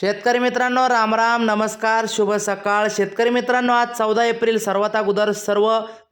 शेतकरी मित्रांनो राम राम नमस्कार शुभ सकाळ. शेतकरी मित्रांनो आज चौदा एप्रिल सर्वात अगोदर सर्व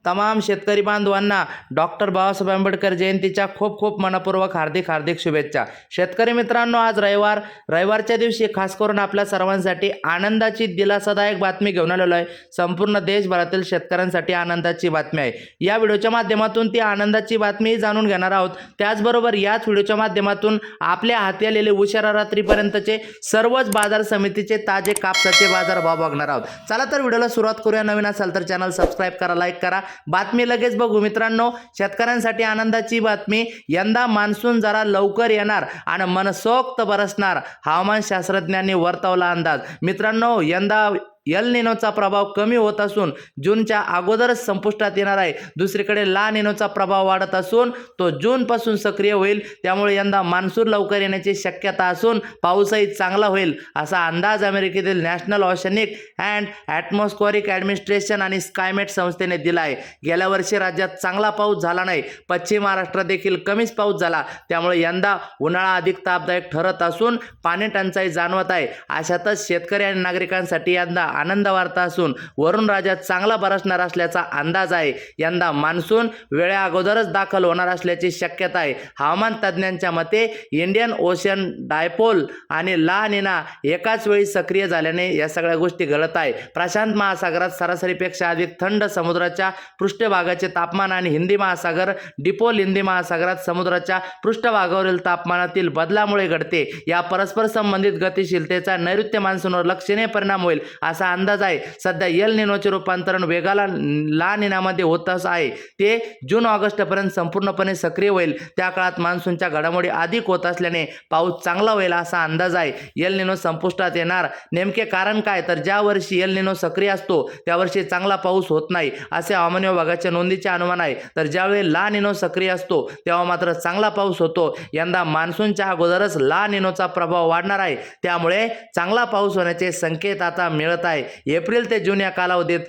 तमाम शेतकरी बांधवांना डॉक्टर बाबासाहेब आंबेडकर जयंतीच्या खूप खूप मनपूर्वक हार्दिक हार्दिक शुभेच्छा. शेतकरी मित्रांनो आज रविवार. रविवारच्या दिवशी खास करून आपल्या सर्वांसाठी आनंदाची दिलासादायक बातमी घेऊन आलेलो आहे. संपूर्ण देशभरातील शेतकऱ्यांसाठी आनंदाची बातमी आहे. या व्हिडिओच्या माध्यमातून ती आनंदाची बातमी जाणून घेणार आहोत. त्याचबरोबर याच व्हिडिओच्या माध्यमातून आपल्या हाती आलेले उशिरा रात्रीपर्यंतचे सर्वच बाजार समितीचे ताजे कापसाचे बाजार भाव बघणार आहोत. चला तर व्हिडिओला सुरुवात करूया. नवीन असाल तर चॅनल सबस्क्राईब करा लाईक करा. बातमी लगेच बघू. मित्रांनो शेतकऱ्यांसाठी आनंदाची बातमी यंदा मान्सून जरा लवकर येणार आणि मनसोक्त बरसणार हवामान शास्त्रज्ञांनी वर्तवला अंदाज. मित्रांनो यंदा यल नेनोचा प्रभाव कमी होत असून जूनच्या अगोदरच संपुष्टात येणार आहे. दुसरीकडे ला नेनोचा प्रभाव वाढत असून तो जूनपासून सक्रिय होईल. त्यामुळे यंदा मान्सून लवकर येण्याची शक्यता असून पाऊसही चांगला होईल असा अंदाज अमेरिकेतील National Oceanic and Atmospheric Administration आणि स्कायमेट संस्थेने दिला आहे गेल्या वर्षी राज्यात चांगला पाऊस झाला नाही पश्चिम महाराष्ट्रात देखील कमीच पाऊस झाला. त्यामुळे यंदा उन्हाळा अधिक तापदायक ठरत असून पाणी टंचाई जाणवत आहे. अशातच शेतकरी आणि नागरिकांसाठी यंदा आनंद वार्ता असून वरुण राजा चांगला बरसणार असल्याचा अंदाज आहे. यंदा मान्सून वेळा अगोदरच दाखल होणार असल्याची शक्यता आहे. हवामान तज्ज्ञांच्या मते इंडियन ओशन डायपोल आणि ला निना एकाच वेळी सक्रिय झाल्याने या सगळ्या गोष्टी घडत आहे प्रशांत महासागरात सरासरीपेक्षा अधिक थंड समुद्राच्या पृष्ठभागाचे तापमान आणि हिंदी महासागर डिपोल हिंदी महासागरात समुद्राच्या पृष्ठभागावरील तापमानातील बदलामुळे घडते. या परस्पर संबंधित गतिशीलतेचा नैऋत्य मान्सूनवर लक्षणीय परिणाम होईल असा असा अंदाज आहे. सध्या यल निनोचे रूपांतरण वेगाला ला निनामध्ये होत आहे. ते जून ऑगस्टपर्यंत संपूर्णपणे सक्रिय होईल. त्या काळात मान्सूनच्या घडामोडी अधिक होत असल्याने पाऊस चांगला होईल असा अंदाज आहे. यल निनो संपुष्टात येणार. नेमके कारण काय? तर ज्या वर्षी यल निनो सक्रिय असतो त्या वर्षी चांगला पाऊस होत नाही असे हवामान विभागाच्या नोंदीचे अनुमान आहे. तर ज्यावेळी ला निनो सक्रिय असतो तेव्हा मात्र चांगला पाऊस होतो. यंदा मान्सूनच्या अगोदरच ला निनोचा प्रभाव वाढणार आहे. त्यामुळे चांगला पाऊस होण्याचे संकेत आता मिळत आहे. आहे. एप्रिल ते जून या कालावधीत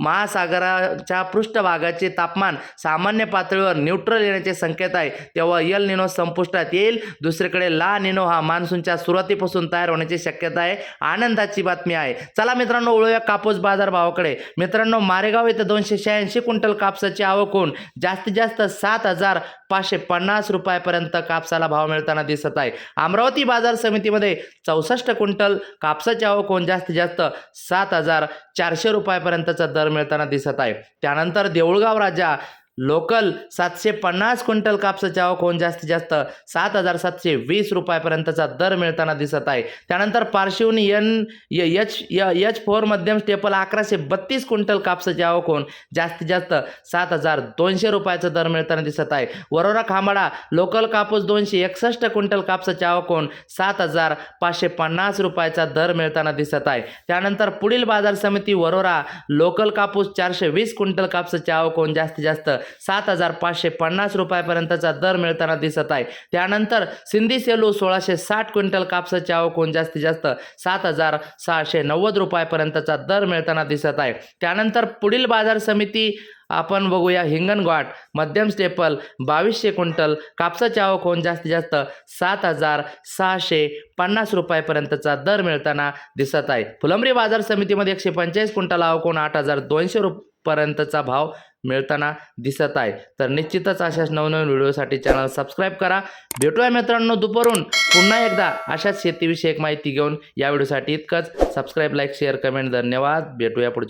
महासागराच्या पृष्ठभागाचे तापमान सामान्य पातळीवर न्यूट्रल येण्याचे संकेत आहे. तेव्हा यल निनो संपुष्टात येईल. दुसरीकडे ला निनो हा मान्सूनच्या सुरुवातीपासून तयार होण्याची शक्यता आहे. आनंदाची बातमी आहे. चला मित्रांनो वळूया कापूस बाजार भावाकडे. मित्रांनो मारेगाव येथे दोनशे शहाऐंशी क्विंटल कापसाची आवक होऊन जास्तीत जास्त सात हजार पाचशे पन्नास रुपयापर्यंत कापसाला भाव मिळताना दिसत आहे. अमरावती बाजार समितीमध्ये चौसष्ट क्विंटल कापसाची आवक होऊन जास्तीत जास्त सात हजार चारशे रुपयापर्यंतचा दर मिळताना दिसत आहे. त्यानंतर देऊळगाव राजा लोकल सातशे पन्नास क्विंटल कापसाची आवक होऊन जास्तीत जास्त सात हजार सातशे वीस रुपयापर्यंतचा दर मिळताना दिसत आहे. त्यानंतर Parshivni N H H four मध्यम स्टेपल अकराशे बत्तीस क्विंटल कापसाची आवक होऊन जास्तीत जास्त सात हजार दोनशे रुपयाचा दर मिळताना दिसत आहे. वरोरा खांबाडा लोकल कापूस दोनशे एकसष्ट क्विंटल कापसाची आवक होऊन सात हजार पाचशे पन्नास रुपयाचा दर मिळताना दिसत आहे. त्यानंतर पुढील बाजार समिती वरोरा लोकल कापूस चारशे वीस क्विंटल कापसाची आवक होऊन जास्तीत जास्त सात हजार पाचशे पन्नास रुपयापर्यंतचा दर मिळताना दिसत आहे. त्यानंतर सिंधी सेलू सोळाशे साठ क्विंटल कापसाची आवक होऊन जास्तीत जास्त सात हजार सहाशे नव्वद रुपयापर्यंतचा दर मिळताना दिसत आहे. त्यानंतर पुढील बाजार समिती आपण बघूया हिंगणघाट मध्यम स्टेपल बावीसशे क्विंटल कापसाची आवक होऊन जास्तीत जास्त सात हजार सहाशे पन्नास रुपयापर्यंतचा दर मिळताना दिसत आहे. फुलंब्री बाजार समितीमध्ये एकशे पंचेचाळीस क्विंटल आवक होऊन आठ हजार दोनशे रुपयापर्यंतचा भाव मिळताना दिसत आहे. तर निश्चितच अशाच नवनवीन व्हिडिओसाठी चॅनल सबस्क्राईब करा. भेटूया मित्रांनो दुपारून. पुन्हा एकदा अशाच शेतीविषयक माहिती घेऊन या व्हिडिओसाठी इतकंच. सबस्क्राईब लाईक शेअर कमेंट धन्यवाद. भेटूया पुढच्या